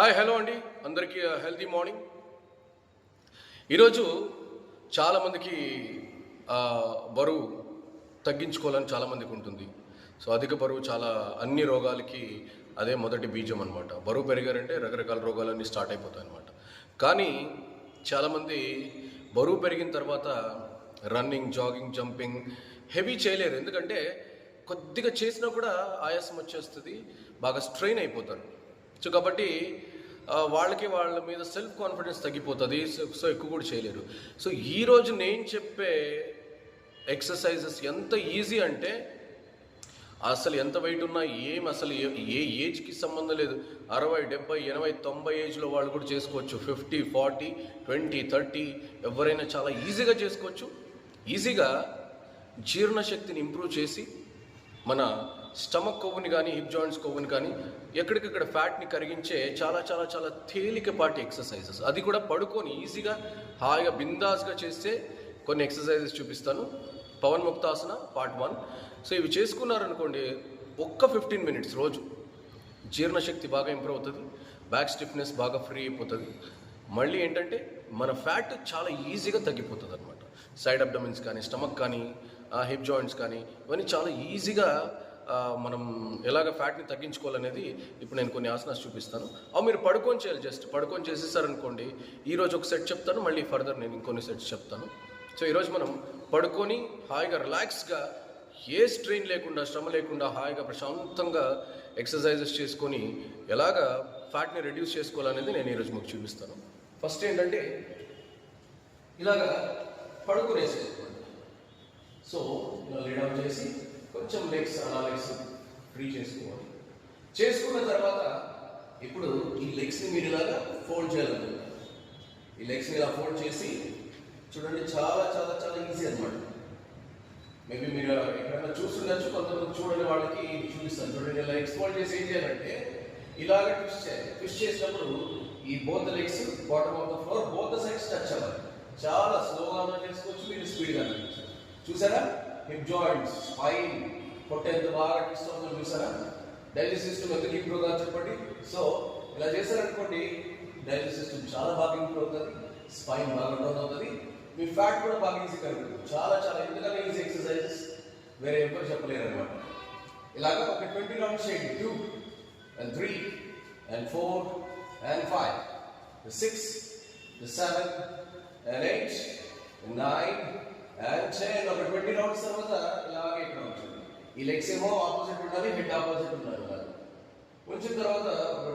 Hi hello అండి. అందరికీ healthy morning ఈరోజు చాలామందికి బరువు తగ్గించుకోవాలని చాలామందికి ఉంటుంది. సో అధిక బరువు చాలా అన్ని రోగాలకి అదే మొదటి బీజం అనమాట బరువు పెరిగారంటే రకరకాల రోగాలన్నీ స్టార్ట్ అయిపోతాయి అనమాట కానీ చాలామంది బరువు పెరిగిన తర్వాత రన్నింగ్ జాగింగ్ జంపింగ్ హెవీ చేయలేరు. ఎందుకంటే కొద్దిగా చేసినా కూడా ఆయాసం వచ్చేస్తుంది బాగా స్ట్రెయిన్ అయిపోతారు. సో కాబట్టి వాళ్ళకి వాళ్ళ మీద సెల్ఫ్ కాన్ఫిడెన్స్ తగ్గిపోతుంది. సో సో ఎక్కువ కూడా చేయలేరు. సో ఈరోజు నేను చెప్పే ఎక్సర్సైజెస్ ఎంత ఈజీ అంటే అసలు ఎంత వెయిట్ ఉన్నా ఏం అసలు ఏ ఏజ్కి సంబంధం లేదు. అరవై డెబ్బై ఎనభై తొంభై ఏజ్లో వాళ్ళు కూడా చేసుకోవచ్చు. ఫిఫ్టీ ఫార్టీ ట్వంటీ థర్టీ ఎవరైనా చాలా ఈజీగా చేసుకోవచ్చు. ఈజీగా జీర్ణశక్తిని ఇంప్రూవ్ చేసి మన స్టమక్ కొవ్వుని కానీ హిప్ జాయింట్స్ కొవ్వుని కానీ ఎక్కడికక్కడ ఫ్యాట్ని కరిగించే చాలా చాలా చాలా తేలికపాటి ఎక్సర్సైజెస్. అది కూడా పడుకొని ఈజీగా హాయిగా బిందాస్గా చేస్తే కొన్ని ఎక్సర్సైజెస్ చూపిస్తాను. Pawanmuktasana part one. సో ఇవి చేసుకున్నారనుకోండి ఒక్క ఫిఫ్టీన్ మినిట్స్ రోజు. జీర్ణశక్తి బాగా ఇంప్రూవ్ అవుతుంది బ్యాక్ స్టిఫ్నెస్ బాగా ఫ్రీ అయిపోతుంది. మళ్ళీ ఏంటంటే మన ఫ్యాట్ చాలా ఈజీగా తగ్గిపోతుంది అనమాట సైడ్ అబ్డమిన్స్ కానీ స్టమక్ కానీ హిప్ జాయింట్స్ కానీ ఇవన్నీ చాలా ఈజీగా మనం ఎలాగ ఫ్యాట్ని తగ్గించుకోవాలనేది ఇప్పుడు నేను కొన్ని ఆసనాలు చూపిస్తాను. అవి మీరు పడుకొని చేయాలి జస్ట్ పడుకొని చేసేసారనుకోండి ఈరోజు ఒక సెట్ చెప్తాను మళ్ళీ ఫర్దర్ నేను ఇంకొన్ని సెట్స్ చెప్తాను. సో ఈరోజు మనం పడుకొని హాయిగా రిలాక్స్గా ఏ స్ట్రెయిన్ లేకుండా శ్రమ లేకుండా హాయిగా ప్రశాంతంగా ఎక్సర్సైజెస్ చేసుకొని ఎలాగ ఫ్యాట్ని రెడ్యూస్ చేసుకోవాలనేది నేను ఈరోజు మీకు చూపిస్తాను. ఫస్ట్ ఏంటంటే ఇలాగా పడుకునేసేసుకోండి. సో ఇలా లీడౌన్ చేసి కొంచెం లెగ్స్ అలా లెగ్స్ ఫ్రీ చేసుకోవాలి. చేసుకున్న తర్వాత ఇప్పుడు ఈ లెగ్స్ని మీరు ఇలాగా ఫోల్డ్ చేయాలనుకుంటున్నారు. ఈ లెగ్స్ని ఇలా ఫోల్డ్ చేసి చూడండి చాలా చాలా చాలా ఈజీ అనమాట మేబీ మీరు ఎక్కడైనా చూస్తుండొచ్చు కొంతమంది చూడని వాళ్ళకి చూపిస్తాను. చూడండి ఇలా ఎక్స్పోల్డ్ చేసి ఏం చేయాలంటే ఇలాగ ట్విస్ట్ చేయాలి ట్విస్ట్ చేసినప్పుడు ఈ both legs bottom of the floor both sides touch అవ్వాలి. చాలా స్లోగా చేసుకోవచ్చు. చూసారా? హిప్ జాయింట్స్ స్పైన్ పొట్ట ఎంత బాగా కనిపిస్తుందో చూసారా? డైజెస్ట్ సిస్టమ్ ఎంత ఇంప్రూవ్ కాదు చెప్పండి? సో ఇలా చేశారనుకోండి డైజెస్ట్ సిస్టమ్ చాలా బాగా ఇంప్రూవ్ అవుతుంది స్పైన్ బాగా డౌన్ అవుతుంది మీ ఫ్యాట్ కూడా బాగా ఈజీ కలుగుతుంది చాలా చాలా ఎందుకంటే ఈజీ ఎక్సర్సైజెస్ వేరే ఎవరు చెప్పలేరు అనమాట ఇలాగ ఒక ట్వంటీ రౌండ్స్ చేయండి two and three and four and five six seven and eight nine and ten ఒక ట్వంటీ రౌండ్స్ తర్వాత ఇలాగే ఇక్కడ ఉంటుంది ఈ లెగ్స్ ఏమో ఆపోజిట్ ఉండాలి హెడ్ ఆపోజిట్ ఉండాలి ఉంచిన తర్వాత ఒక